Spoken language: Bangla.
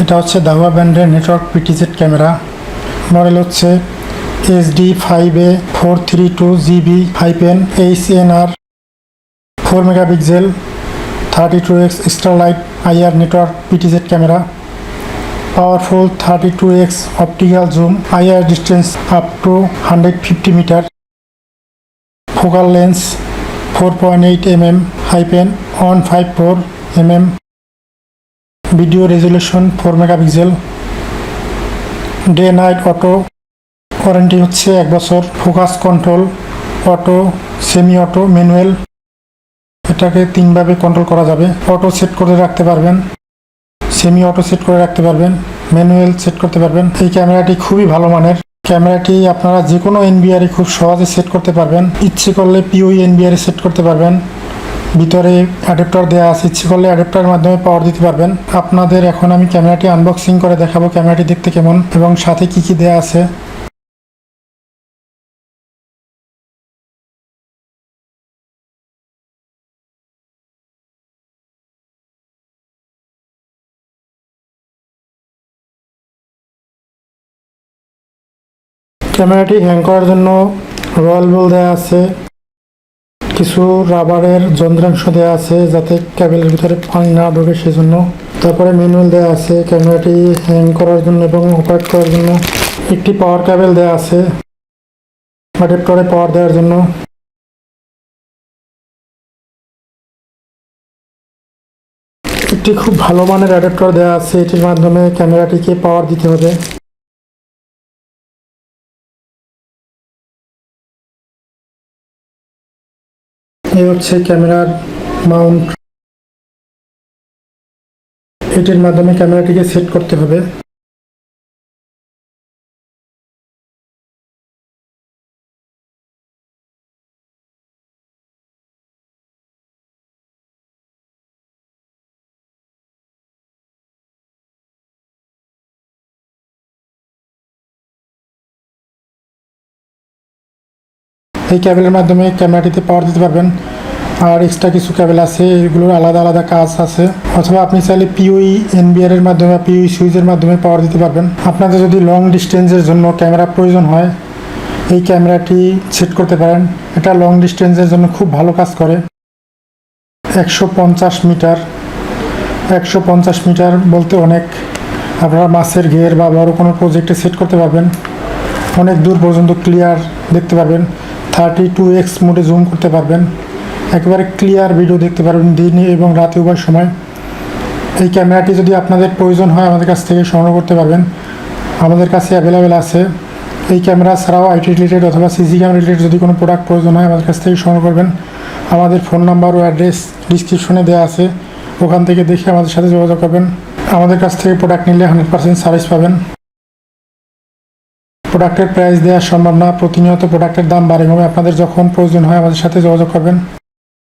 এটা হচ্ছে দাহুয়া ব্র্যান্ডের নেটওয়ার্ক পিটিজেড ক্যামেরা মডেল হচ্ছে HD five A four three two GB hyphen H N R four megapixel thirty two X starlight IR network PTZ camera powerful thirty two X optical zoom IR distance up to hundred fifty metre focal lens four point eight M M hyphen one five four M M video resolution four megapixel day night auto warranty হচ্ছে এক বছর focus control auto semi auto manual এটাকে তিনভাবে কন্ট্রোল করা যাবে। অটো সেট করে রাখতে পারবেন সেমি অটো সেট করে রাখতে পারবেন ম্যানুয়াল সেট করতে পারবেন। এই ক্যামেরাটি খুবই ভালো মানের। ক্যামেরাটি আপনারা যে কোনো এনবিআরে খুব সহজে সেট করতে পারবেন। ইচ্ছে করলে পিওই এনবিআরে সেট করতে পারবেন। ভিতরে অ্যাডাপ্টার দেওয়া আছে। ইচ্ছে করলে অ্যাডাপ্টারের মাধ্যমে পাওয়ার দিতে পারবেন। আপনাদের এখন আমি ক্যামেরাটি আনবক্সিং করে দেখাবো ক্যামেরাটি দেখতে কেমন এবং সাথে কি কি দেওয়া আছে। ক্যামেরাটি হ্যাং করার জন্য রয়্যাল বল দেওয়া আছে। কিছু রাবারের যন্ত্রাংশ দেওয়া আছে যাতে ক্যাবেলের ভিতরে পানি না ঢোকে সেজন্য। তারপরে ম্যানুয়াল দেওয়া আছে ক্যামেরাটি হ্যাং করার জন্য এবং অপারেট করার জন্য। একটি পাওয়ার ক্যাবেল দেওয়া আছে অ্যাডাপ্টারে পাওয়ার দেওয়ার জন্য। একটি খুব ভালো মানের অ্যাডাপ্টার দেওয়া আছে, এটির মাধ্যমে ক্যামেরাটিকে পাওয়ার দিতে হবে। এই হচ্ছে ক্যামেরার মাউন্ট। এটির মাধ্যমে ক্যামেরাটিকে সেট করতে হবে। এই ক্যাবেলের মাধ্যমে ক্যামেরাটিতে পাওয়ার দিতে পারবেন। আর এক্সট্রা কিছু ক্যাবেল আছে, এগুলোর আলাদা আলাদা কাজ আছে। অথবা আপনি চাইলে পিওই এনবিআর এর মাধ্যমে পিওই সুইচের মাধ্যমে পাওয়ার দিতে পারবেন। আপনাদের যদি লং ডিস্টেন্সের জন্য ক্যামেরা প্রয়োজন হয়, এই ক্যামেরাটি সেট করতে পারেন। এটা লং ডিস্টেন্সের জন্য খুব ভালো কাজ করে। একশো পঞ্চাশ মিটার, একশো পঞ্চাশ মিটার বলতে অনেক। আপনারা মাছের ঘের বা বড় কোনো প্রজেক্টে সেট করতে পারবেন। অনেক দূর পর্যন্ত ক্লিয়ার দেখতে পারবেন। থার্টি টু এক্স মোডে জুম করতে পারবেন। একেবারে ক্লিয়ার ভিডিও দেখতে পারবেন দিনে এবং রাতে উভয় সময়। এই ক্যামেরাটি যদি আপনাদের প্রয়োজন হয়, আমাদের কাছ থেকে সংগ্রহ করতে পারবেন। আমাদের কাছে অ্যাভেলেবেল আছে। এই ক্যামেরা ছাড়াও আইটি রিলেটেড অথবা সিসি ক্যামেরা রিলেটেড যদি কোনো প্রোডাক্ট প্রয়োজন হয়, আমাদের কাছ থেকে সংগ্রহ করবেন। আমাদের ফোন নাম্বার ও অ্যাড্রেস ডিসক্রিপশনে দেওয়া আছে। ওখান থেকে দেখে আমাদের সাথে যোগাযোগ করবেন। আমাদের কাছ থেকে প্রোডাক্ট নিলে হান্ড্রেড পার্সেন্ট সার্ভিস পাবেন। প্রোডাক্টের প্রাইস দেওয়া সম্ভব না। প্রতিনিয়ত প্রোডাক্টের দাম বাড়ে কমে আপনাদের যখন প্রয়োজন হয়, আমাদের সাথে যোগাযোগ করবেন।